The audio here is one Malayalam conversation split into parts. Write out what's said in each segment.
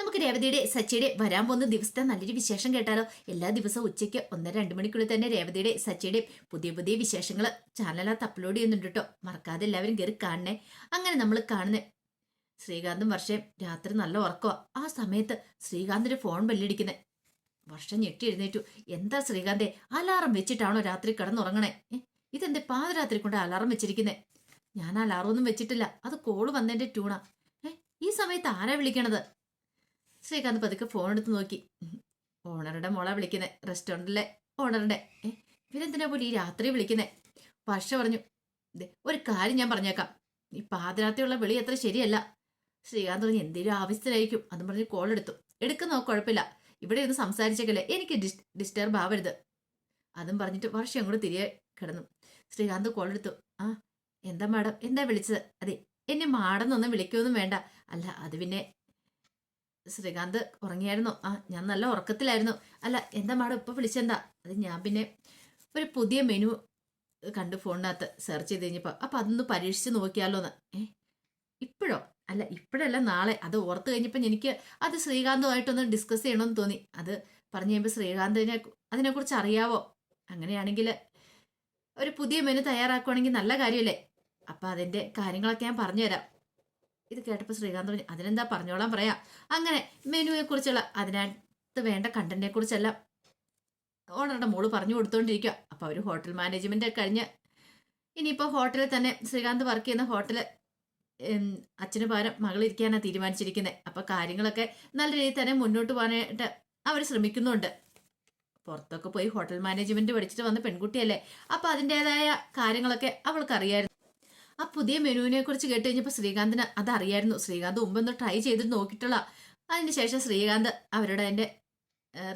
നമുക്ക് രേവതിയുടെ സച്ചിയുടെ വരാൻ പോകുന്ന ദിവസത്തെ നല്ലൊരു വിശേഷം കേട്ടാലോ? എല്ലാ ദിവസവും ഉച്ചയ്ക്ക് ഒന്നര രണ്ട് മണിക്കുള്ളിൽ തന്നെ രേവതിയുടെ സച്ചിയുടെ പുതിയ പുതിയ വിശേഷങ്ങൾ ചാനലിനകത്ത് അപ്ലോഡ് ചെയ്യുന്നുണ്ട് കേട്ടോ. മറക്കാതെ എല്ലാവരും കയറി കാണണേ. അങ്ങനെ നമ്മൾ കാണുന്നേ. ശ്രീകാന്തും വർഷയും രാത്രി നല്ല ഉറക്കമാ ആ സമയത്ത് ശ്രീകാന്തിന്റെ ഫോൺ ബെല്ലടിക്കുന്നേ. വർഷം ഞെട്ടി എഴുന്നേറ്റു. എന്താ ശ്രീകാന്തെ അലാറം വെച്ചിട്ടാണോ രാത്രി കിടന്നുറങ്ങണേ? ഇതെന്തേ പാതിരാത്രി കൊണ്ട് അലാറം വെച്ചിരിക്കുന്നേ? ഞാൻ അലാറം ഒന്നും വെച്ചിട്ടില്ല. അത് കോൾ വന്നതിന്റെ ട്യൂണാ ഈ സമയത്ത് ആരാ വിളിക്കണത്? ശ്രീകാന്ത് പതുക്കെ ഫോൺ എടുത്ത് നോക്കി. ഓണറുടെ മോളെ വിളിക്കുന്നത് റെസ്റ്റോറന്റിലെ ഓണറുടെ ഇവരെന്തിനാ പോലും? ഈ രാത്രി വിളിക്കുന്നത് വർഷ പറഞ്ഞു "ദേ, ഒരു കാര്യം ഞാൻ പറഞ്ഞേക്കാം. ഈ പാതിരാത്രിയുള്ള വിളി അത്ര ശരിയല്ല. ശ്രീകാന്ത് പറഞ്ഞു എന്തെങ്കിലും ആവശ്യത്തിലായിരിക്കും അതും പറഞ്ഞ് കോൾ എടുത്തു. എടുക്കുന്നോ കുഴപ്പമില്ല. ഇവിടെ ഇരുന്ന് സംസാരിച്ചേക്കല്ലേ. എനിക്ക് ഡിസ് ഡിസ്റ്റർബ് ആവരുത്. അതും പറഞ്ഞിട്ട് വർഷം അങ്ങോട്ട് തിരികെ കിടന്നു. ശ്രീകാന്ത് കോൾ എടുത്തു. ആ എന്താ മാഡം? എന്താ വിളിച്ചത്? അതെ എന്നെ മാഡം എന്നൊന്നും വിളിക്കൊന്നും വേണ്ട. അല്ല അത് പിന്നെ ശ്രീകാന്ത് ഉറങ്ങിയായിരുന്നു. ആ ഞാൻ നല്ല ഉറക്കത്തിലായിരുന്നു. അല്ല എന്താ മാഡം ഇപ്പൊ വിളിച്ചെന്താ? അത് ഞാൻ പിന്നെ ഒരു പുതിയ മെനു കണ്ടു ഫോണിനകത്ത് സെർച്ച് ചെയ്ത് കഴിഞ്ഞപ്പോൾ അപ്പൊ അതൊന്ന് പരീക്ഷിച്ച് നോക്കിയാലോന്ന്. ഏ ഇപ്പോഴോ? അല്ല ഇപ്പോഴല്ല നാളെ. അത് ഓർത്ത് കഴിഞ്ഞപ്പോൾ എനിക്ക് അത് ശ്രീകാന്തുമായിട്ടൊന്ന് ഡിസ്കസ് ചെയ്യണമെന്ന് തോന്നി. അത് പറഞ്ഞു കഴിയുമ്പോൾ ശ്രീകാന്തിനെ അതിനെക്കുറിച്ച് അറിയാവോ? അങ്ങനെയാണെങ്കിൽ ഒരു പുതിയ മെനു തയ്യാറാക്കുവാണെങ്കിൽ നല്ല കാര്യമല്ലേ അപ്പം അതിന്റെ കാര്യങ്ങളൊക്കെ ഞാൻ പറഞ്ഞുതരാം. ഇത് കേട്ടപ്പോൾ ശ്രീകാന്ത് പറഞ്ഞു അതിനെന്താ പറഞ്ഞോളാൻ പറയാം? അങ്ങനെ മെനുവിനെ കുറിച്ചുള്ള അതിനകത്ത് വേണ്ട കണ്ടന്റിനെ കുറിച്ചെല്ലാം ഓണറുടെ മോൾ പറഞ്ഞു കൊടുത്തോണ്ടിരിക്കുക അപ്പോൾ അവർ ഹോട്ടൽ മാനേജ്മെന്റ് കഴിഞ്ഞ് ഇനിയിപ്പോൾ ഹോട്ടലിൽ തന്നെ ശ്രീകാന്ത് വർക്ക് ചെയ്യുന്ന ഹോട്ടൽ അച്ഛന് പകരം മകൾ ഇരിക്കാനാണ് തീരുമാനിച്ചിരിക്കുന്നത് അപ്പോൾ കാര്യങ്ങളൊക്കെ നല്ല രീതിയിൽ തന്നെ മുന്നോട്ട് പോകാനായിട്ട് അവർ ശ്രമിക്കുന്നുണ്ട്. പുറത്തൊക്കെ പോയി ഹോട്ടൽ മാനേജ്മെന്റ് പഠിച്ചിട്ട് വന്ന പെൺകുട്ടിയല്ലേ? അപ്പോൾ അതിന്റെതായ കാര്യങ്ങളൊക്കെ അവൾക്ക് അറിയായിരുന്നു ആ പുതിയ മെനുവിനെ കുറിച്ച് കേട്ട് കഴിഞ്ഞപ്പോൾ ശ്രീകാന്തിന് അതറിയായിരുന്നു. ശ്രീകാന്ത് മുമ്പൊന്ന് ട്രൈ ചെയ്തിട്ട് നോക്കിയിട്ടുള്ള. അതിനുശേഷം ശ്രീകാന്ത് അവരുടെ അതിന്റെ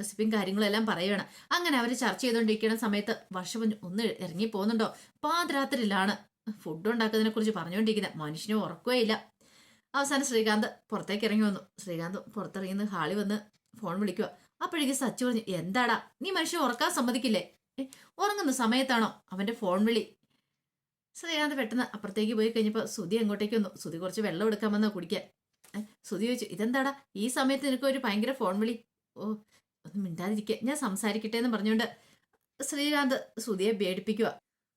റെസിപ്പിയും കാര്യങ്ങളും എല്ലാം പറയുകയാണ് അങ്ങനെ അവർ ചർച്ച ചെയ്തുകൊണ്ടിരിക്കുന്ന സമയത്ത് വർഷം ഒന്ന് ഇറങ്ങി പോകുന്നുണ്ടോ? പാതിരാത്രിയിലാണ് ഫുഡ് ഉണ്ടാക്കുന്നതിനെ കുറിച്ച് പറഞ്ഞുകൊണ്ടിരിക്കുന്നത്. മനുഷ്യന് ഉറക്കുകയേ ഇല്ല. അവസാനം ശ്രീകാന്ത് പുറത്തേക്ക് ഇറങ്ങി വന്നു. ശ്രീകാന്ത് പുറത്തിറങ്ങി ഹാളി വന്ന് ഫോൺ വിളിക്കുക അപ്പോഴേക്കും സച്ചു പറഞ്ഞു എന്താടാ? നീ മനുഷ്യൻ ഉറക്കാൻ സമ്മതിക്കില്ലേ? ഉറങ്ങുന്ന സമയത്താണോ? അവന്റെ ഫോൺ വിളി ശ്രീകാന്ത് പെട്ടെന്ന് അപ്പുറത്തേക്ക് പോയി കഴിഞ്ഞപ്പോൾ സുധി അങ്ങോട്ടേക്ക് വന്നു. സുധി കുറച്ച് വെള്ളം എടുക്കാൻ വന്നോ കുടിക്കാൻ. സുതി ചോദിച്ചു ഇതെന്താടാ? ഈ സമയത്ത് നിനക്ക് ഒരു ഭയങ്കര ഫോൺ വിളി. ഓ ഒന്ന് മിണ്ടാതിരിക്കുക ഞാൻ സംസാരിക്കട്ടെ എന്ന് പറഞ്ഞുകൊണ്ട് ശ്രീകാന്ത് സുധിയെ പേടിപ്പിക്കുക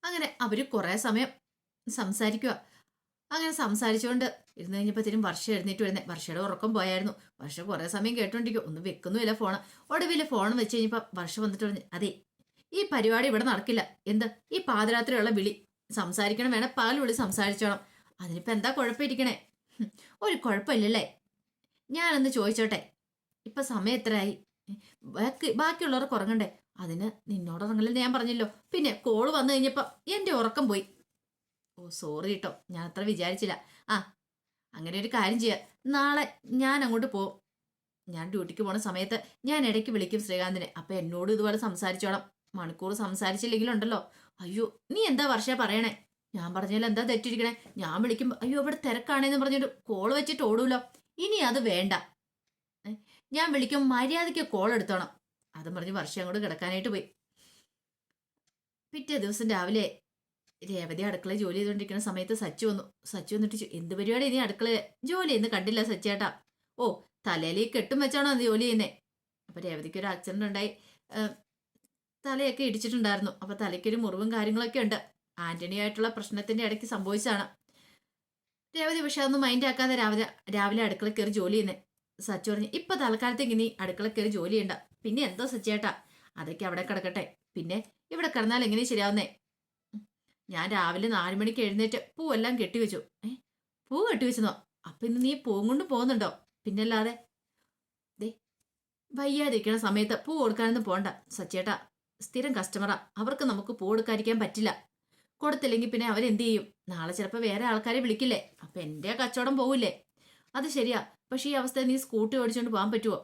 അങ്ങനെ അവർ കുറേ സമയം സംസാരിക്കുക അങ്ങനെ സംസാരിച്ചുകൊണ്ട് ഇരുന്ന് കഴിഞ്ഞപ്പോഴത്തേനും വർഷ എഴുന്നേറ്റ് വരുന്നത് വർഷയുടെ ഉറക്കം പോയായിരുന്നു. വർഷ കുറേ സമയം കേട്ടോണ്ടിരിക്കും ഒന്നും വെക്കുന്നുമില്ല ഫോണ്. ഒടുവിൽ ഫോൺ വെച്ച് കഴിഞ്ഞപ്പോൾ വർഷ വന്നിട്ട് പറഞ്ഞു അതെ ഈ പരിപാടി ഇവിടെ നടക്കില്ല. എന്ത്? ഈ പാതിരാത്രിയുള്ള വിളി. സംസാരിക്കണം വേണം പകൽ വിളി സംസാരിച്ചോണം. അതിനിപ്പോ എന്താ കുഴപ്പമിരിക്കണേ? ഒരു കുഴപ്പമില്ലല്ലേ? ഞാനൊന്ന് ചോദിച്ചോട്ടെ. ഇപ്പൊ സമയം എത്രയായി? ബാക്കി ബാക്കിയുള്ളവർക്ക് ഉറങ്ങണ്ടേ? അതിന് നിന്നോട് ഉറങ്ങില്ലെന്ന് ഞാൻ പറഞ്ഞല്ലോ. പിന്നെ കോൾ വന്നു കഴിഞ്ഞപ്പോൾ എന്റെ ഉറക്കം പോയി. ഓ സോറി കേട്ടോ ഞാൻ അത്ര വിചാരിച്ചില്ല. ആ അങ്ങനെ ഒരു കാര്യം ചെയ്യാം. നാളെ ഞാൻ അങ്ങോട്ട് പോകും ഞാൻ ഡ്യൂട്ടിക്ക് പോണ സമയത്ത് ഞാൻ ഇടയ്ക്ക് വിളിക്കും ശ്രീകാന്തിനെ. അപ്പൊ എന്നോട് ഇതുപോലെ സംസാരിച്ചോളാം. മണിക്കൂർ സംസാരിച്ചില്ലെങ്കിലുണ്ടല്ലോ. അയ്യോ നീ എന്താ വർഷ പറയണേ? ഞാൻ പറഞ്ഞാൽ എന്താ തെറ്റിരിക്കണേ? ഞാൻ വിളിക്കുമ്പോ അയ്യോ ഇവിടെ തിരക്കാണേന്ന് പറഞ്ഞിട്ട് കോൾ വെച്ചിട്ട് ഓടൂലോ. ഇനി അത് വേണ്ട. ഞാൻ വിളിക്കും മര്യാദയ്ക്ക് കോൾ എടുത്തോണം. അതും പറഞ്ഞ് വർഷം അങ്ങോട്ട് കിടക്കാനായിട്ട് പോയി. പിറ്റേ ദിവസം രാവിലെ രേവതി അടുക്കള ജോലി ചെയ്തുകൊണ്ടിരിക്കുന്ന സമയത്ത് സച്ചു വന്നു. സച്ചു വന്നിട്ട് എന്ത് പരിപാടി നീ അടുക്കള ജോലി ചെയ്യുന്ന കണ്ടില്ല സച്ചേട്ടാ. ഓ തലയിൽ കെട്ടും വെച്ചാണോ അത് ജോലി ചെയ്യുന്നേ? അപ്പൊ രേവതിക്ക് ഒരു ആക്സിഡന്റ് ഉണ്ടായി. തലയൊക്കെ ഇടിച്ചിട്ടുണ്ടായിരുന്നു. അപ്പൊ തലയ്ക്കൊരു മുറിവും കാര്യങ്ങളൊക്കെ ഉണ്ട്. ആന്റണിയായിട്ടുള്ള പ്രശ്നത്തിന്റെ ഇടയ്ക്ക് സംഭവിച്ചാണ് രേവതി പക്ഷെ അതൊന്നും മൈൻഡ് ആക്കാതെ രാവിലെ രാവിലെ അടുക്കള കയറി ജോലി ചെയ്യുന്നേ. സച്ചു പറഞ്ഞു ഇപ്പൊ തൽക്കാലത്തേക്ക് നീ അടുക്കള കയറി ജോലി ചെയ്യണ്ട. പിന്നെ എന്തോ സച്ചേട്ടാ അതൊക്കെ അവിടെ കിടക്കട്ടെ. പിന്നെ ഇവിടെ കിടന്നാൽ എങ്ങനെ ശരിയാവുന്നേ? ഞാൻ രാവിലെ നാലു മണിക്ക് എഴുന്നേറ്റ് പൂവെല്ലാം കെട്ടിവെച്ചു. ഏ പൂ കെട്ടിവെച്ചെന്നോ? അപ്പൊ ഇന്ന് നീ പൂവും കൊണ്ട് പോകുന്നുണ്ടോ? പിന്നല്ലാതെ ദേ വയ്യാതിരിക്കണ സമയത്ത് പൂ കൊടുക്കാനൊന്നും പോണ്ട. സച്ചേട്ടാ സ്ഥിരം കസ്റ്റമറാ അവർക്ക് നമുക്ക് പൂ കൊടുക്കാതിരിക്കാൻ പറ്റില്ല. കൊടുത്തില്ലെങ്കിൽ പിന്നെ അവരെന്ത് ചെയ്യും? നാളെ ചിലപ്പോൾ വേറെ ആൾക്കാരെ വിളിക്കില്ലേ? അപ്പം എന്റെ കച്ചവടം പോവില്ലേ? അത് ശരിയാ. പക്ഷേ ഈ അവസ്ഥ നീ സ്കൂട്ടി ഓടിച്ചുകൊണ്ട് പോകാൻ പറ്റുമോ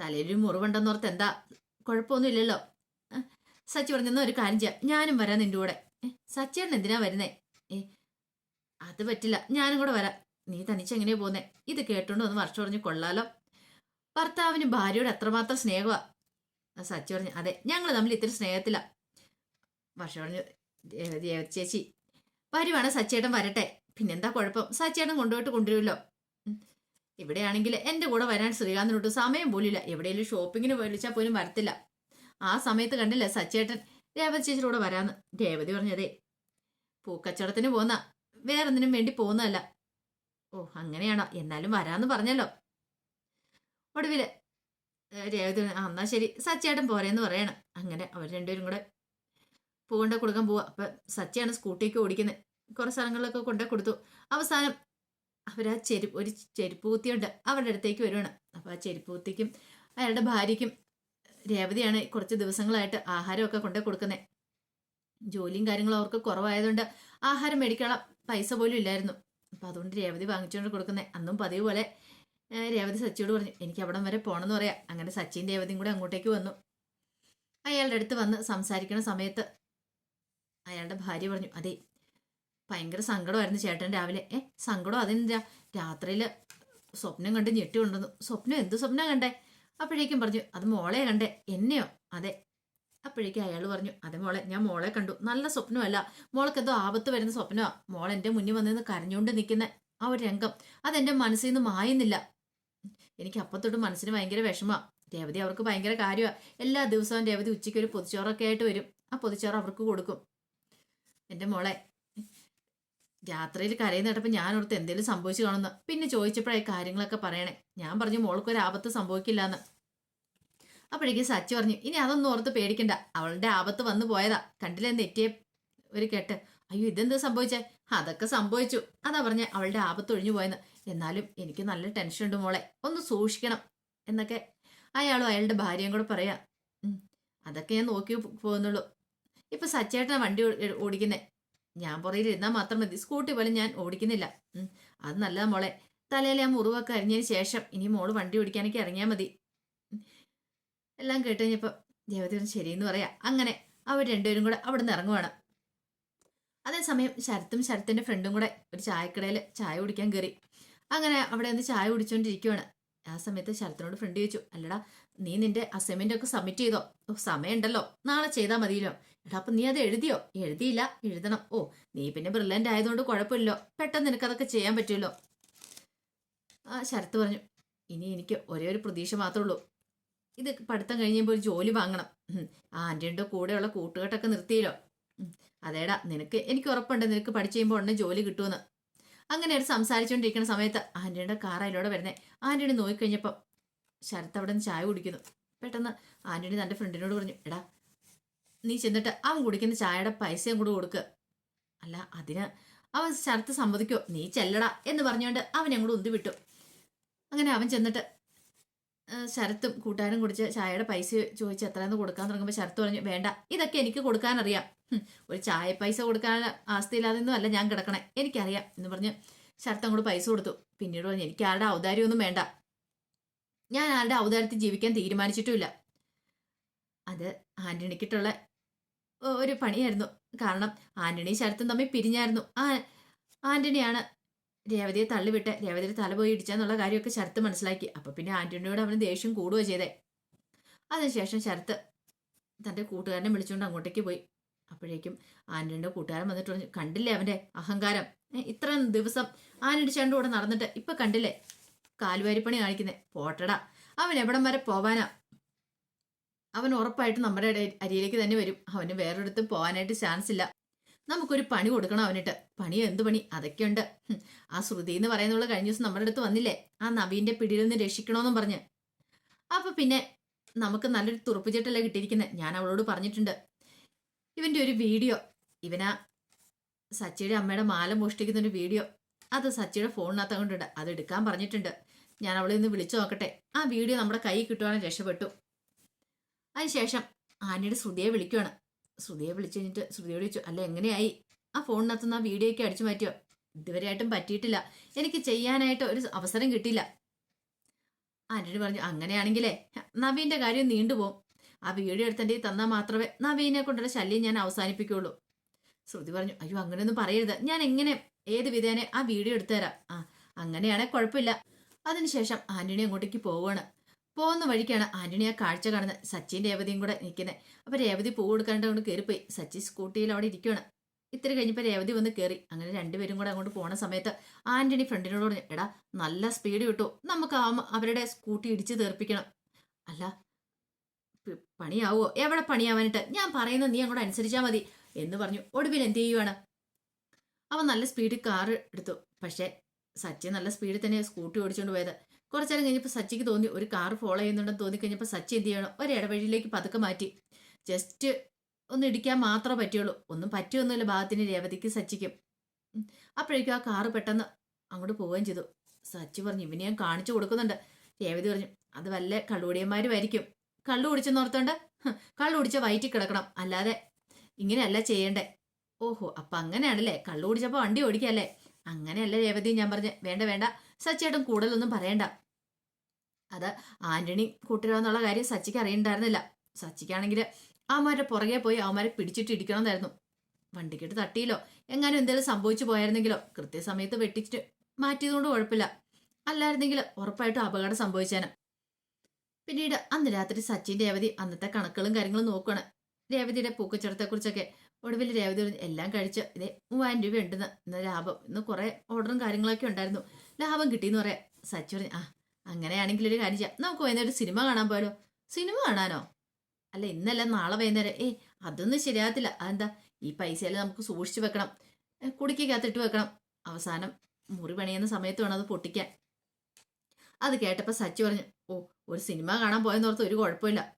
തലയിൽ മുറിവുണ്ടെന്നോർത്ത് എന്താ? കുഴപ്പമൊന്നും ഇല്ലല്ലോ സച്ചി പറഞ്ഞെന്ന ഒരു കാര്യം ചെയ്യാം. ഞാനും വരാം നിന്റെ കൂടെ. സച്ചേട്ടൻ എന്തിനാ വരുന്നേ? ഏ അത് പറ്റില്ല. ഞാനും കൂടെ വരാം. നീ തനിച്ചെങ്ങനെയാ പോകുന്നേ ഇത് കേട്ടോണ്ട് ഒന്ന് വർഷം പറഞ്ഞ് കൊള്ളാലോ. ഭർത്താവിന് ഭാര്യയോട് എത്രമാത്രം സ്നേഹമാ ആ, സച്ചി പറഞ്ഞു അതെ ഞങ്ങൾ തമ്മിൽ ഇത്തിരി സ്നേഹത്തില. വർഷം പറഞ്ഞു "രേവതി, രേവതി ചേച്ചി വരുവാണ് സച്ചേട്ടൻ വരട്ടെ. പിന്നെന്താ കുഴപ്പം? സച്ചേട്ടൻ കൊണ്ടുപോയിട്ട് കൊണ്ടുവരുമല്ലോ. ഇവിടെയാണെങ്കിൽ എന്റെ കൂടെ വരാൻ ശ്രീകാന്തിനോട്ട് സമയം പോലില്ല. എവിടെയെങ്കിലും ഷോപ്പിങ്ങിന് പോയി വിളിച്ചാൽ പോലും വരത്തില്ല. ആ സമയത്ത് കണ്ടില്ല സച്ചേട്ടൻ രേവതി ചേച്ചിയുടെ കൂടെ വരാന്ന്? രേവതി പറഞ്ഞതേ പൂക്കച്ചവടത്തിന് പോന്ന. വേറെന്തിനും വേണ്ടി പോകുന്നതല്ല. ഓ അങ്ങനെയാണോ? എന്നാലും വരാന്ന് പറഞ്ഞല്ലോ. ഒടുവിൽ ഏ, രേവതി ആ എന്നാ ശരി. സച്ചേട്ടൻ പോരേന്ന് പറയണം. അങ്ങനെ അവർ രണ്ടുപേരും കൂടെ പൂവണ്ട കൊടുക്കാൻ പോവാ. അപ്പൊ സച്ചയാണ് സ്കൂട്ടിയൊക്കെ ഓടിക്കുന്നത് കുറെ സ്ഥലങ്ങളിലൊക്കെ കൊണ്ടേ കൊടുത്തു. അവസാനം അവരാ ചെരുപ്പ് ഒരു ചെരുപ്പ് കുത്തിയുണ്ട് അവരുടെ അടുത്തേക്ക് വരുവാണ്. അപ്പൊ ആ ചെരുപ്പ് കുത്തിക്കും അയാളുടെ ഭാര്യയ്ക്കും രേവതിയാണ് കുറച്ച് ദിവസങ്ങളായിട്ട് ആഹാരമൊക്കെ കൊണ്ടേ കൊടുക്കുന്നത് ജോലിയും കാര്യങ്ങളും അവർക്ക് കുറവായതുകൊണ്ട് ആഹാരം മേടിക്കാനുള്ള പൈസ പോലും ഇല്ലായിരുന്നു. അപ്പൊ അതുകൊണ്ട് രേവതി വാങ്ങിച്ചുകൊണ്ട് കൊടുക്കുന്നത് അന്നും പതിവ് പോലെ രേവതി സച്ചിയോട് പറഞ്ഞു എനിക്ക് അവിടം വരെ പോകണമെന്ന് പറയാം. അങ്ങനെ സച്ചിയും രേവതിയും കൂടെ അങ്ങോട്ടേക്ക് വന്നു. അയാളുടെ അടുത്ത് വന്ന് സംസാരിക്കുന്ന സമയത്ത് അയാളുടെ ഭാര്യ പറഞ്ഞു അതെ ഭയങ്കര സങ്കടമായിരുന്നു ചേട്ടൻ രാവിലെ. ഏ സങ്കടം അതെന്താ? രാത്രിയിൽ സ്വപ്നം കണ്ട് ഞെട്ടി കൊണ്ടുവന്നു സ്വപ്നം? എന്ത് സ്വപ്നം കണ്ടേ? അപ്പോഴേക്കും പറഞ്ഞു അത് മോളെ കണ്ടേ എന്നെയോ? അതെ. അപ്പോഴേക്കും അയാൾ പറഞ്ഞു അതെ മോളെ ഞാൻ മോളെ കണ്ടു. നല്ല സ്വപ്നമല്ല. മോൾക്ക് എന്തോ ആപത്ത് വരുന്ന സ്വപ്നമാണ് മോൾ എന്റെ മുന്നിൽ വന്നിരുന്ന് കരഞ്ഞുകൊണ്ട് നിൽക്കുന്ന ആ ഒരു രംഗം അതെന്റെ മനസ്സിൽ നിന്ന് മായുന്നില്ല. എനിക്ക് അപ്പത്തൊട്ട് മനസ്സിന് ഭയങ്കര വിഷമമാണ് രേവതി അവർക്ക് ഭയങ്കര കാര്യമാണ് എല്ലാ ദിവസവും രേവതി ഉച്ചയ്ക്ക് ഒരു പൊതിച്ചോറൊക്കെ ആയിട്ട് വരും. ആ പൊതിച്ചോറ് അവർക്ക് കൊടുക്കും. എന്റെ മോളെ രാത്രിയിൽ കരയുന്ന കേട്ടപ്പോൾ ഞാൻ ഓർത്ത് എന്തെങ്കിലും സംഭവിച്ചു കാണുന്നു. പിന്നെ ചോദിച്ചപ്പോഴായി കാര്യങ്ങളൊക്കെ പറയണേ. ഞാൻ പറഞ്ഞു മോൾക്ക് ഒരു ആപത്ത് സംഭവിക്കില്ല എന്ന് അപ്പോഴേക്കും സച്ചി പറഞ്ഞു ഇനി അതൊന്നും ഓർത്ത് പേടിക്കണ്ട. അവളുടെ ആപത്ത് വന്നു പോയതാ. കണ്ടില്ലേ നെറ്റിയെ ഒരു കെട്ട്? അയ്യോ ഇതെന്ത് സംഭവിച്ചേ? അതൊക്കെ സംഭവിച്ചു. അതാ പറഞ്ഞ അവളുടെ ആപത്ത് ഒഴിഞ്ഞു പോയെന്ന്. എന്നാലും എനിക്ക് നല്ല ടെൻഷൻ ഉണ്ട് മോളെ. ഒന്ന് സൂക്ഷിക്കണം. എന്നൊക്കെ അയാളും അയാളുടെ ഭാര്യയും കൂടെ പറയാം. അതൊക്കെ ഞാൻ നോക്കി പോകുന്നുള്ളൂ. ഇപ്പൊ സച്ചേട്ടനാ വണ്ടി ഓടിക്കുന്നത് ഞാൻ പുറയിൽ ഇരുന്നാൽ മാത്രം മതി. സ്കൂട്ടി പോലും ഞാൻ ഓടിക്കുന്നില്ല. അത് നല്ലതാ മോളെ. തലയിൽ ഞാൻ മുറിവൊക്കെ അരിഞ്ഞതിന് ശേഷം ഇനി മോൾ വണ്ടി ഓടിക്കാനൊക്കെ ഇറങ്ങിയാൽ മതി. എല്ലാം കേട്ട് കഴിഞ്ഞപ്പോൾ ദേവതീരൻ ശരിയെന്ന് പറയാ. അങ്ങനെ അവർ രണ്ടുപേരും കൂടെ അവിടെ നിന്ന് ഇറങ്ങുവാണ്. അതേസമയം ശരത്തും ശരത്തിന്റെ ഫ്രണ്ടും കൂടെ ഒരു ചായക്കടയിൽ ചായ കുടിക്കാൻ കയറി അങ്ങനെ അവിടെ നിന്ന് ചായ കുടിച്ചോണ്ടിരിക്കുവാണ്. ആ സമയത്ത് ശരത്തിനോട് ഫ്രണ്ട് ചോദിച്ചു അല്ലടാ നീ നിന്റെ അസൈൻമെന്റ് ഒക്കെ സബ്മിറ്റ് ചെയ്തോ? ഓ സമയമുണ്ടല്ലോ. നാളെ ചെയ്താൽ മതിയല്ലോ. എടാ അപ്പൊ നീ അത് എഴുതിയോ? എഴുതിയില്ല. എഴുതണം. ഓ നീ പിന്നെ ബ്രില്യന്റ് ആയതുകൊണ്ട് കുഴപ്പമില്ലല്ലോ. പെട്ടെന്ന് നിനക്കതൊക്കെ ചെയ്യാൻ പറ്റുമല്ലോ. ആ ശരത്ത് പറഞ്ഞു ഇനി എനിക്ക് ഒരേ ഒരു പ്രതീക്ഷ മാത്രമേ ഉള്ളൂ. ഇത് പഠിത്തം കഴിഞ്ഞപ്പോൾ ഒരു ജോലി വാങ്ങണം. ആ ആന്റിയുടെ കൂടെയുള്ള കൂട്ടുകെട്ടൊക്കെ നിർത്തിയല്ലോ. അതേടാ നിനക്ക് എനിക്ക് ഉറപ്പുണ്ട്. നിനക്ക് പഠിച്ചു കഴിയുമ്പോൾ ഉടനെ ജോലി കിട്ടുമെന്ന്. അങ്ങനെ ഒരു സംസാരിച്ചുകൊണ്ടിരിക്കുന്ന സമയത്ത് ആന്റിയുടെ കാർ അതിലൂടെ വരുന്നേ. ആന്റിയുടെ നോക്കിക്കഴിഞ്ഞപ്പം ശരത്ത് അവിടെ നിന്ന് ചായ കുടിക്കുന്നു. പെട്ടെന്ന് ആന്റണി തന്റെ ഫ്രണ്ടിനോട് പറഞ്ഞു എടാ നീ ചെന്നിട്ട് അവൻ കുടിക്കുന്ന ചായയുടെ പൈസയും കൂടെ കൊടുക്കുക അല്ല അതിന് അവൻ ശരത്ത് സമ്മതിക്കോ? നീ ചെല്ലടാ എന്ന് പറഞ്ഞുകൊണ്ട് അവൻ അങ്ങോട്ട് ഉന്തി വിട്ടു അങ്ങനെ അവൻ ചെന്നിട്ട് ശരത്തും കൂട്ടുകാരും കുടിച്ച് ചായയുടെ പൈസ ചോദിച്ച് എത്രയെന്ന് കൊടുക്കാൻ തുടങ്ങുമ്പോൾ ശരത്ത് പറഞ്ഞു വേണ്ട ഇതൊക്കെ എനിക്ക് കൊടുക്കാനറിയാം. ഒരു ചായ പൈസ കൊടുക്കാൻ അവസ്ഥയില്ലാതെന്നും അല്ല ഞാൻ കിടക്കണേ. എനിക്കറിയാം എന്ന് പറഞ്ഞ് ശരത്ത് അങ്ങോട്ട് പൈസ കൊടുത്തു. പിന്നീട് പറഞ്ഞു എനിക്ക് ആരുടെ ഔദാര്യമൊന്നും വേണ്ട. ഞാൻ ആരുടെ ഔദാര്യത്തിൽ ജീവിക്കാൻ തീരുമാനിച്ചിട്ടുമില്ല. അത് ആന്റണിക്കിട്ടുള്ള ഒരു പണിയായിരുന്നു. കാരണം ആന്റണി ശരത്തും തമ്മിൽ പിരിഞ്ഞായിരുന്നു. ആ ആന്റണിയാണ് രേവതിയെ തള്ളിവിട്ട് രേവതിയുടെ തല പോയി ഇടിച്ചെന്നുള്ള കാര്യമൊക്കെ ശരത്ത് മനസ്സിലാക്കി. അപ്പൊ പിന്നെ ആന്റണിയോട് അവന് ദേഷ്യം കൂടുകയോ ചെയ്തേ. അതിനുശേഷം ശരത്ത് തന്റെ കൂട്ടുകാരനെ വിളിച്ചുകൊണ്ട് അങ്ങോട്ടേക്ക് പോയി. അപ്പോഴേക്കും ആന്റണിയുടെ കൂട്ടുകാരൻ വന്നിട്ട് കണ്ടില്ലേ അവന്റെ അഹങ്കാരം? ഇത്രയും ദിവസം ആനയുടെ ചേണ്ട കൂടെ നടന്നിട്ട് ഇപ്പൊ കണ്ടില്ലേ? കാലുവാരിപ്പണി കാണിക്കുന്നേ. പോട്ടടാ. അവൻ എവിടം വരെ പോവാനാ? അവൻ ഉറപ്പായിട്ട് നമ്മുടെ അരിയിലേക്ക് തന്നെ വരും. അവന് വേറൊരിടത്ത് പോകാനായിട്ട് ചാൻസ് ഇല്ല. നമുക്കൊരു പണി കൊടുക്കണം അവനിട്ട്. പണി എന്ത് പണി? അതൊക്കെയുണ്ട്. ആ ശ്രുതി എന്ന് പറയുന്നുള്ള കഴിഞ്ഞ ദിവസം നമ്മുടെ അടുത്ത് വന്നില്ലേ? ആ നവീന്റെ പിടിയിൽ നിന്ന് രക്ഷിക്കണമെന്നും പറഞ്ഞ്. അപ്പൊ പിന്നെ നമുക്ക് നല്ലൊരു തുറപ്പുചേട്ടല്ലേ കിട്ടിയിരിക്കുന്നത് ഞാൻ അവളോട് പറഞ്ഞിട്ടുണ്ട്. ഇവന്റെ ഒരു വീഡിയോ. ഇവനാ സച്ചിയുടെ അമ്മയുടെ മാല മോഷ്ടിക്കുന്ന ഒരു വീഡിയോ. അത് സച്ചിയുടെ ഫോണിനകത്ത് കൊണ്ടുണ്ട് അത് എടുക്കാൻ പറഞ്ഞിട്ടുണ്ട്. ഞാൻ അവളെ ഒന്ന് വിളിച്ചു നോക്കട്ടെ. ആ വീഡിയോ നമ്മുടെ കൈ കിട്ടുവാണെങ്കിൽ രക്ഷപ്പെട്ടു. അതിനുശേഷം ആനയുടെ ശ്രുതിയെ വിളിക്കുവാണ്. ശ്രുതിയെ വിളിച്ചു കഴിഞ്ഞിട്ട് ശ്രുതിയോട് ചോദിച്ചു അല്ല എങ്ങനെയായി? ആ ഫോണിനകത്തുനിന്ന് ആ വീഡിയോ ഒക്കെ അടിച്ചു മാറ്റിയോ? ഇതുവരെയായിട്ടും പറ്റിയിട്ടില്ല. എനിക്ക് ചെയ്യാനായിട്ട് ഒരു അവസരം കിട്ടിയില്ല. ആന്റണി പറഞ്ഞു അങ്ങനെയാണെങ്കിലേ നവീന്റെ കാര്യം നീണ്ടുപോകും ആ വീഡിയോ എടുത്തെന്റെ തന്നാൽ മാത്രമേ നവീനെ കൊണ്ടുള്ള ശല്യം ഞാൻ അവസാനിപ്പിക്കുള്ളൂ ശ്രുതി പറഞ്ഞു അയ്യോ അങ്ങനെയൊന്നും പറയരുത്. ഞാൻ എങ്ങനെ ഏത് വിധേനെ ആ വീഡിയോ എടുത്തുതരാം? ആ അങ്ങനെയാണെ കുഴപ്പമില്ല. അതിനുശേഷം ആന്റണി അങ്ങോട്ടേക്ക് പോവുകയാണ്. പോകുന്ന വഴിക്കാണ് ആന്റണി ആ കാഴ്ച കാണുന്നത്. സച്ചിൻ രേവതിയും കൂടെ നിൽക്കുന്നത്. അപ്പം രേവതി പൂ കൊടുക്കാണ്ട് അങ്ങോട്ട് കയറിപ്പോയി. സച്ചി സ്കൂട്ടിയിൽ അവിടെ ഇരിക്കുകയാണ്. ഇത്ര കഴിഞ്ഞപ്പോൾ രേവതി വന്ന് കയറി. അങ്ങനെ രണ്ടുപേരും കൂടെ അങ്ങോട്ട് പോണ സമയത്ത് ആന്റണി ഫ്രണ്ടിനോട് പറഞ്ഞു എടാ നല്ല സ്പീഡ് കിട്ടും. നമുക്ക് അവരുടെ സ്കൂട്ടി ഇടിച്ച് തീർപ്പിക്കണം. അല്ല പണിയാവോ? എവിടെ പണിയാവാനിട്ട് ഞാൻ പറയുന്നത് നീ അങ്ങോട്ട് അനുസരിച്ചാൽ മതി. എന്ന് പറഞ്ഞു. ഒടുവിൽ എന്ത് ചെയ്യുവാണ്? അവൻ നല്ല സ്പീഡിൽ കാറ് എടുത്തു. പക്ഷേ സച്ചി നല്ല സ്പീഡിൽ തന്നെ സ്കൂട്ടി ഓടിച്ചുകൊണ്ട് പോയത്. കുറച്ചേരം കഴിഞ്ഞപ്പോൾ സച്ചിക്ക് തോന്നി ഒരു കാർ ഫോളോ ചെയ്യുന്നുണ്ടെന്ന് തോന്നി കഴിഞ്ഞപ്പോൾ സച്ചി എന്ത് ചെയ്യണം ഒരു ഇടവഴിയിലേക്ക് പതുക്കെ മാറ്റി. ജസ്റ്റ് ഒന്ന് ഇടിക്കാൻ മാത്രമേ പറ്റുള്ളൂ. ഒന്നും പറ്റുമൊന്നുമില്ല ഭാഗത്തിന് രേവതിക്ക് സച്ചിക്കും. അപ്പോഴേക്കും ആ കാറ് പെട്ടെന്ന് അങ്ങോട്ട് പോവുകയും ചെയ്തു. സച്ചി പറഞ്ഞു ഇവനെ ഞാൻ കാണിച്ചു കൊടുക്കുന്നുണ്ട്. രേവതി പറഞ്ഞു അത് വല്ല കള്ളുകൂടിയന്മാരുമായിരിക്കും കള്ളു കുടിച്ചെന്ന് ഓർത്തോണ്ട് ഹ്, കള്ളു കുടിച്ച വയറ്റിൽ കിടക്കണം. അല്ലാതെ ഇങ്ങനെയല്ല ചെയ്യണ്ടേ. ഓഹോ അപ്പൊ അങ്ങനെയാണല്ലേ? കള്ളു കുടിച്ചപ്പോ വണ്ടി ഓടിക്കല്ലേ? അങ്ങനെയല്ല രേവതി ഞാൻ പറഞ്ഞ്. വേണ്ട വേണ്ട. സച്ചിയേട്ടൻ കൂടുതലൊന്നും പറയണ്ട. അത് ആന്റണി കൂട്ടരുന്നുള്ള കാര്യം സച്ചിക്ക് അറിയണ്ടായിരുന്നില്ല. സച്ചിക്കാണെങ്കിൽ അവന്മാരുടെ പുറകെ പോയി അവന്മാരെ പിടിച്ചിട്ട് ഇടിക്കണമെന്നായിരുന്നു വണ്ടിക്കിട്ട് തട്ടിയില്ലോ. എങ്ങാനും എന്തെങ്കിലും സംഭവിച്ചു പോയായിരുന്നെങ്കിലോ? കൃത്യസമയത്ത് വെട്ടിച്ചിട്ട് മാറ്റിയതുകൊണ്ട് കുഴപ്പമില്ല. അല്ലായിരുന്നെങ്കിൽ ഉറപ്പായിട്ടും അപകടം സംഭവിച്ചേനെ. പിന്നീട് അന്ന് രാത്രി സച്ചിൻ രേവതി അന്നത്തെ കണക്കുകളും കാര്യങ്ങളും നോക്കുകയാണ് രേവതിയുടെ പൂക്കച്ചടത്തെക്കുറിച്ചൊക്കെ ഒടുവിൽ രേവതി എല്ലാം കഴിച്ച് ഇതേ മൂവായിരം രൂപ ഉണ്ടെന്ന്. ഇന്ന് ലാഭം. ഇന്ന് കുറേ ഓർഡറും കാര്യങ്ങളൊക്കെ ഉണ്ടായിരുന്നു. ലാഭം കിട്ടിയെന്ന് പറയാം. സച്ചി പറഞ്ഞു ആ അങ്ങനെയാണെങ്കിൽ ഒരു കാര്യം ചെയ്യാം. നമുക്ക് വൈകുന്നേരം സിനിമ കാണാൻ പോയാലോ? സിനിമ കാണാനോ? അല്ല ഇന്നല്ല നാളെ വൈകുന്നേരം. ഏയ് അതൊന്നും ശരിയാകത്തില്ല. അതെന്താ? ഈ പൈസയെല്ലാം നമുക്ക് സൂക്ഷിച്ചു വെക്കണം. കുടുക്കിക്കകത്തിട്ട് വെക്കണം. അവസാനം മുറി പണിയുന്ന സമയത്ത് വേണം അത് പൊട്ടിക്കാൻ. അത് കേട്ടപ്പോൾ സച്ചി പറഞ്ഞു ഓ ഒരു സിനിമ കാണാൻ പോയെന്നോർത്ത് ഒരു കുഴപ്പമില്ല.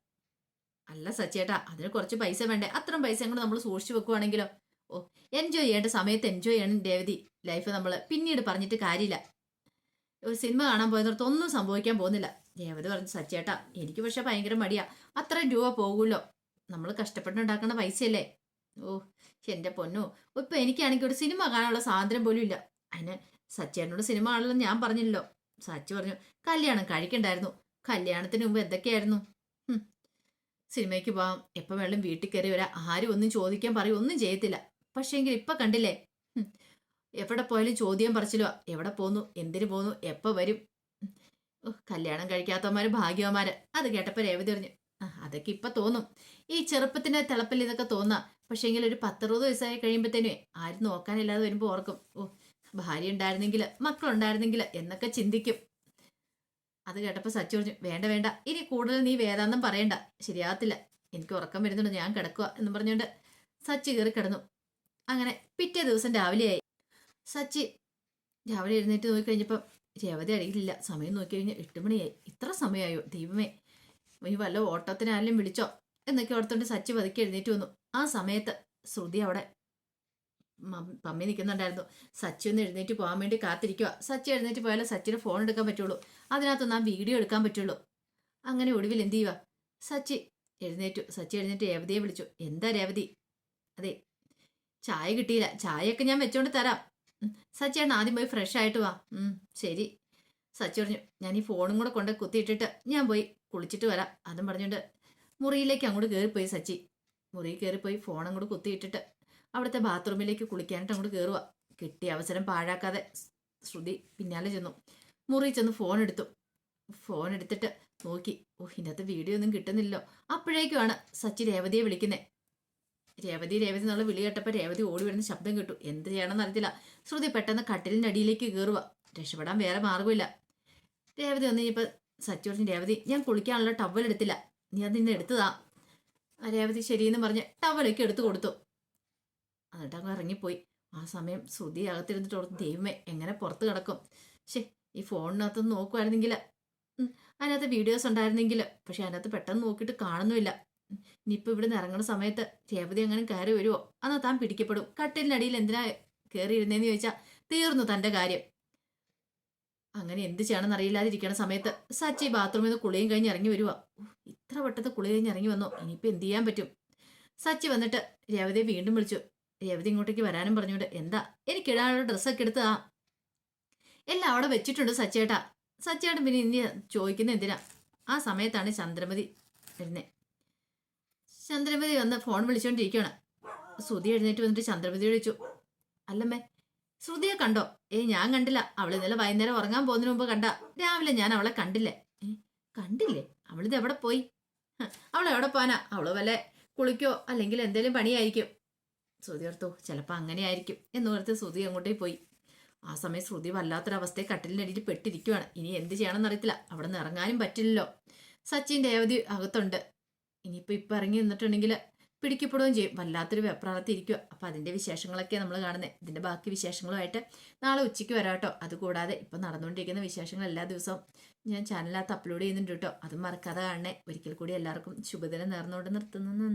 അല്ല സച്ചേട്ടാ അതിന് കുറച്ച് പൈസ വേണ്ടേ? അത്രയും പൈസ കൂടെ നമ്മൾ സൂക്ഷിച്ചു വെക്കുവാണെങ്കിലോ? ഓ എൻജോയ് ചെയ്യേണ്ട സമയത്ത് എൻജോയ് ചെയ്യണം രേവതി. ലൈഫ് നമ്മൾ പിന്നീട് പറഞ്ഞിട്ട് കാര്യമില്ല. ഒരു സിനിമ കാണാൻ പോയെന്നോർത്ത് ഒന്നും സംഭവിക്കാൻ പോകുന്നില്ല. രേവതി പറഞ്ഞു സച്ചേട്ടാ എനിക്ക് പക്ഷെ ഭയങ്കര മടിയാ. അത്രയും രൂപ പോകുമല്ലോ? നമ്മൾ കഷ്ടപ്പെട്ടുണ്ടാക്കുന്ന പൈസയല്ലേ? ഓ എന്റെ പൊന്നു ഇപ്പം എനിക്കാണെങ്കിൽ ഒരു സിനിമ കാണാനുള്ള സ്വാതന്ത്ര്യം പോലും ഇല്ല. അതിന് സച്ചേട്ടനോട് സിനിമ കാണണമെന്ന് ഞാൻ പറഞ്ഞില്ലല്ലോ. സച്ചു പറഞ്ഞു കല്യാണം കഴിക്കണ്ടായിരുന്നു. കല്യാണത്തിന് മുമ്പ് എന്തൊക്കെയായിരുന്നു. സിനിമയ്ക്ക് പോവാം. എപ്പോൾ വേണം വീട്ടിൽ കയറി വരാം. ആരും ഒന്നും ചോദിക്കാൻ പറയും. ഒന്നും ചെയ്യത്തില്ല. പക്ഷേങ്കിൽ ഇപ്പൊ കണ്ടില്ലേ. എവിടെ പോയാലും ചോദ്യം പറച്ചിലോ എവിടെ പോന്നു? എന്തിനു പോന്നു? എപ്പോൾ വരും? കല്യാണം കഴിക്കാത്തവന്മാര് ഭാഗ്യവന്മാര്. അത് കേട്ടപ്പോൾ രേവതി പറഞ്ഞു "ആ, അതൊക്കെ ഇപ്പൊ തോന്നും. ഈ ചെറുപ്പത്തിന്റെ തിളപ്പിൽ ഇതൊക്കെ തോന്നാം. പക്ഷേങ്കിൽ ഒരു പത്തറുപത് വയസ്സായി കഴിയുമ്പോഴത്തേനും ആരും നോക്കാനില്ലാതെ വരുമ്പോൾ ഓർക്കും. ഓ ഭാര്യ ഉണ്ടായിരുന്നെങ്കിൽ മക്കളുണ്ടായിരുന്നെങ്കിൽ എന്നൊക്കെ ചിന്തിക്കും. അത് കേട്ടപ്പോൾ സച്ചു പറഞ്ഞു വേണ്ട വേണ്ട ഇനി കൂടുതൽ നീ വേദാന്തം പറയണ്ട. ശരിയാകത്തില്ല എനിക്ക് ഉറക്കം വരുന്നുണ്ട് ഞാൻ കിടക്കുക എന്ന് പറഞ്ഞുകൊണ്ട് സച്ചി കയറി കിടന്നു. അങ്ങനെ പിറ്റേ ദിവസം രാവിലെയായി. സച്ചി രാവിലെ എഴുന്നേറ്റ് നോക്കിക്കഴിഞ്ഞപ്പം രേവതി അടിയിലില്ല സമയം നോക്കി കഴിഞ്ഞാൽ എട്ട് മണിയായി. ഇത്ര സമയമായോ? ദൈവമേ ഇനി വല്ല ഓട്ടത്തിനാരെങ്കിലും വിളിച്ചോ? എന്നൊക്കെ ഓർത്തുകൊണ്ട് സച്ചി വതുക്കി എഴുന്നേറ്റ് വന്നു. ആ സമയത്ത് ശ്രുതി അവിടെ പമ്മി നിൽക്കുന്നുണ്ടായിരുന്നു സച്ചു ഒന്ന് എഴുന്നേറ്റ് പോകാൻ വേണ്ടി കാത്തിരിക്കുക സച്ചു എഴുന്നേറ്റ് പോയാലേ സച്ചിന് ഫോൺ എടുക്കാൻ പറ്റുള്ളൂ. അതിനകത്തൊന്ന് ആ വീഡിയോ എടുക്കാൻ പറ്റുള്ളൂ. അങ്ങനെ ഒടുവിൽ എന്ത് ചെയ്യുക സച്ചി എഴുന്നേറ്റു. സച്ചി എഴുന്നേറ്റ് രേവതിയെ വിളിച്ചു. എന്താ രേവതി? അതെ ചായ കിട്ടിയില്ല. ചായയൊക്കെ ഞാൻ വെച്ചോണ്ട് തരാം. സച്ചി സച്ചിയാണ് ആദ്യം പോയി ഫ്രഷ് ആയിട്ട് വാ. ശരി. സച്ചി പറഞ്ഞു ഞാൻ ഈ ഫോണും കൂടെ കൊണ്ട് കുത്തിയിട്ടിട്ട് ഞാൻ പോയി കുളിച്ചിട്ട് വരാം. അതും പറഞ്ഞുകൊണ്ട് മുറിയിലേക്ക് അങ്ങോട്ട് കയറിപ്പോയി സച്ചി. മുറിയിൽ കയറിപ്പോയി ഫോൺ അങ്ങോട്ട് കുത്തിയിട്ടിട്ട് അവിടുത്തെ ബാത്റൂമിലേക്ക് കുളിക്കാനായിട്ട് അങ്ങോട്ട് കയറുക കിട്ടിയ അവസരം പാഴാക്കാതെ ശ്രുതി പിന്നാലെ ചെന്നു. മുറി ചെന്ന് ഫോൺ എടുത്തു. ഫോൺ എടുത്തിട്ട് നോക്കി. ഓ ഇതിനകത്ത് വീഡിയോ ഒന്നും കിട്ടുന്നില്ലല്ലോ. അപ്പോഴേക്കുമാണ് സച്ചി രേവതിയെ വിളിക്കുന്നത് രേവതി രേവതി എന്നുള്ള വിളി കേട്ടപ്പോൾ രേവതി ഓടി വരുന്ന ശബ്ദം കേട്ടു. എന്ത് ചെയ്യണമെന്ന് അറിയത്തില്ല. ശ്രുതി പെട്ടെന്ന് കട്ടിലിന്റെ അടിയിലേക്ക് കയറുക രക്ഷപ്പെടാൻ വേറെ മാർഗമില്ല രേവതി വന്നു കഴിഞ്ഞപ്പോൾ സച്ചി പറഞ്ഞു രേവതി ഞാൻ കുളിക്കാനുള്ള ടവൽ എടുത്തില്ല. നീ അത് നിന്ന് എടുത്തതാ. രേവതി ശരിയെന്ന് പറഞ്ഞ് ടവലൊക്കെ എടുത്തു കൊടുത്തു. എന്നിട്ട് അങ്ങ് ഇറങ്ങിപ്പോയി. ആ സമയം ശ്രുതി അകത്തിരുന്നിട്ട് ഓർത്ത് ദൈവമേ എങ്ങനെ പുറത്ത് കിടക്കും? ശേ ഈ ഫോണിനകത്ത് നോക്കുമായിരുന്നെങ്കിൽ അതിനകത്ത് വീഡിയോസ് ഉണ്ടായിരുന്നെങ്കിൽ. പക്ഷെ അതിനകത്ത് പെട്ടെന്ന് നോക്കിയിട്ട് കാണുന്നുമില്ല. ഇനിയിപ്പോൾ ഇവിടെ നിന്ന് ഇറങ്ങുന്ന സമയത്ത് രേവതി അങ്ങനെ കയറി വരുമോ അന്ന് താൻ പിടിക്കപ്പെടും. കട്ടിലിനടിയിൽ എന്തിനാ കയറിയിരുന്നതെന്ന് ചോദിച്ചാൽ തീർന്നു തന്റെ കാര്യം. അങ്ങനെ എന്ത് ചെയ്യണമെന്ന് അറിയില്ലാതിരിക്കണ സമയത്ത് സച്ചി ബാത്റൂമിൽ നിന്ന് കുളിയും കഴിഞ്ഞ് ഇറങ്ങി വരുവാ. ഇത്ര പെട്ടെന്ന് കുളി കഴിഞ്ഞ് ഇറങ്ങി വന്നു? ഇനിയിപ്പോൾ എന്ത് ചെയ്യാൻ പറ്റും? സച്ചി വന്നിട്ട് രേവതിയെ വീണ്ടും വിളിച്ചു. രേവതി ഇങ്ങോട്ടേക്ക് വരാനും പറഞ്ഞുകൊണ്ട് എന്താ എനിക്ക് ഇടാനുള്ള ഡ്രസ്സൊക്കെ എടുത്തതാ എല്ലാം അവിടെ വെച്ചിട്ടുണ്ട് സച്ചേട്ടാ. സച്ചേട്ടൻ പിന്നെ ഇനി ചോദിക്കുന്ന എന്തിനാ? ആ സമയത്താണ് ചന്ദ്രമതി വരുന്നത് ചന്ദ്രമതി വന്ന് ഫോൺ വിളിച്ചുകൊണ്ടിരിക്കുകയാണ് ശ്രുതി എഴുന്നേറ്റ് വന്നിട്ട് ചന്ദ്രമതി വിളിച്ചു അല്ലമ്മേ ശ്രുതിയെ കണ്ടോ? ഏ ഞാൻ കണ്ടില്ല. അവൾ ഇന്നലെ വൈകുന്നേരം ഉറങ്ങാൻ പോകുന്നതിന് മുമ്പ് കണ്ട. രാവിലെ ഞാൻ അവളെ കണ്ടില്ലേ? കണ്ടില്ലേ? അവളിത് എവിടെ പോയി? അവൾ എവിടെ പോവാനാ? അവൾ വല്ല കുളിക്കോ അല്ലെങ്കിൽ എന്തേലും പണിയായിരിക്കും. ശ്രുതി ഓർത്തു ചിലപ്പോൾ അങ്ങനെയായിരിക്കും എന്ന് ഓർത്ത് ശ്രുതി അങ്ങോട്ടേ പോയി. ആ സമയം ശ്രുതി വല്ലാത്തൊരവസ്ഥയെ കട്ടിലിനടിയിൽ പെട്ടിരിക്കുവാണ്. ഇനി എന്ത് ചെയ്യണമെന്ന് അറിയത്തില്ല. അവിടെ നിന്ന് ഇറങ്ങാനും പറ്റില്ലല്ലോ. സച്ചിൻ രേവതി അകത്തുണ്ട്. ഇനിയിപ്പോൾ ഇപ്പം ഇറങ്ങി നിന്നിട്ടുണ്ടെങ്കിൽ പിടിക്കപ്പെടുകയും ചെയ്യും. വല്ലാത്തൊരു വെപ്രാളത്തിൽ ഇരിക്കുക അപ്പം അതിന്റെ വിശേഷങ്ങളൊക്കെ നമ്മൾ കാണുന്നത് ഇതിന്റെ ബാക്കി വിശേഷങ്ങളുമായിട്ട് നാളെ ഉച്ചയ്ക്ക് വരാം കേട്ടോ. അതുകൂടാതെ ഇപ്പം നടന്നുകൊണ്ടിരിക്കുന്ന വിശേഷങ്ങൾ എല്ലാ ദിവസവും ഞാൻ ചാനലിനകത്ത് അപ്ലോഡ് ചെയ്യുന്നുണ്ട് കേട്ടോ. അതും മറക്കാതെ കാണണേ. ഒരിക്കൽ കൂടി എല്ലാവർക്കും ശുഭദിനം നേർന്നുകൊണ്ട് നിർത്തുന്നു. നന്ദി.